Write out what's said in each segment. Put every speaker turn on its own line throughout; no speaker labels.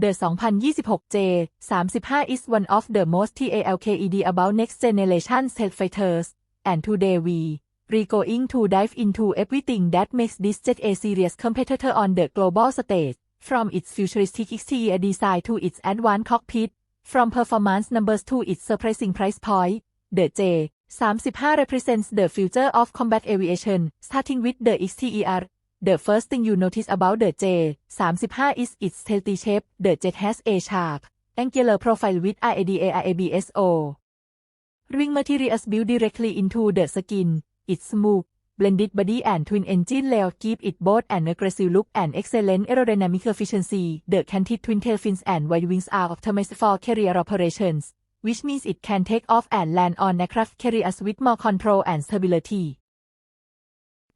The 2026 J-35 is one of the most TALKED about next generation jet fighters, and today we re going to dive into everything that makes this jet a serious competitor on the global stage, from its futuristic exterior design to its advanced cockpit, from performance numbers to its surprising price point. The J-35 represents the future of combat aviation, starting with the exterior. The first thing you notice about the J-35 is its stealthy shape. The jet has a sharp, angular profile with IADA-IABSO. Ring materials built directly into the skin. Its smooth, blended body and twin engine layout give it both an aggressive look and excellent aerodynamic efficiency. The canted twin tail fins and wide wings are optimized for carrier operations, which means it can take off and land on aircraft carriers with more control and stability.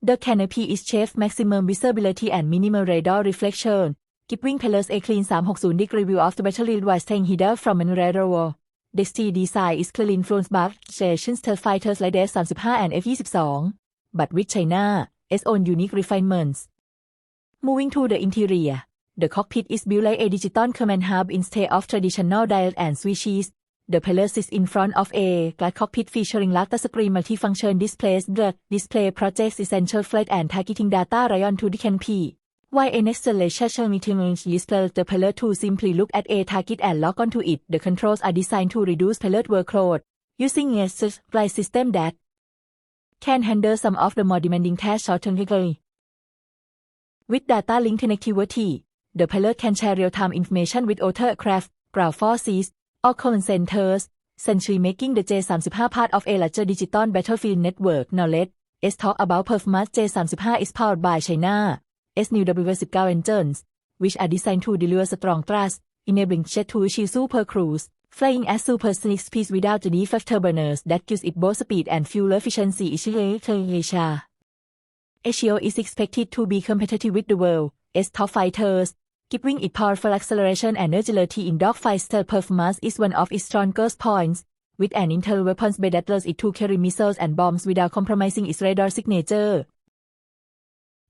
The canopy is shaped maximum visibility and minimal radar reflection, giving pilots a clean 360 degree view of the battery while staying hidden from an radar. The exterior design is clearly influenced by Jason fighters like the F-35 and F-22, but with China, its own unique refinements. Moving to the interior, the cockpit is built like a digital command hub instead of traditional dial and switches. The pilot sits in front of a glass cockpit featuring large touchscreen multifunction displays. The display projects essential flight and targeting data right onto the canopy. While a next generation meeting display the pilot to simply look at a target and log onto it, the controls are designed to reduce pilot workload, using a supply system that can handle some of the more demanding tasks automatically. With data link connectivity, the pilot can share real-time information with other aircraft, ground forces, or command centers, essentially making the J-35 part of a larger digital battlefield network. Now let's talk about performance J-35 is powered by China. S new W19 engines, which are designed to deliver strong thrust, enabling jet to achieve super cruise, flying at supersonic speeds without the need of turbiners that gives it both speed and fuel efficiency Asia. Is expected to be competitive with the world's top fighters, giving it powerful acceleration and agility in stealth performance is one of its strongest points, with an internal weapons bay that allows it to carry missiles and bombs without compromising its radar signature.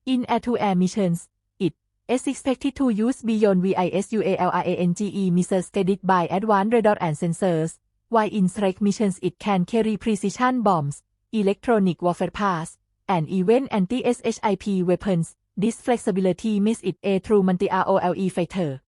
In air-to-air missions, it is expected to use beyond VISUALRANGE missiles guided by advanced radar and sensors, while in strike missions it can carry precision bombs, electronic warfare parts, and even anti-SHIP weapons. This flexibility makes it a true multi-ROLE fighter.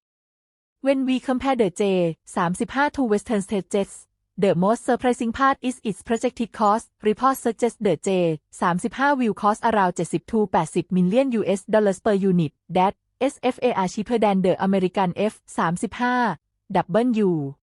When we compare the J-35 to Western state jets, the most surprising part is its projected cost. Reports suggest the J-35 will cost around 70 to 80 million US dollars per unit. That SFA are cheaper than the American F-35. W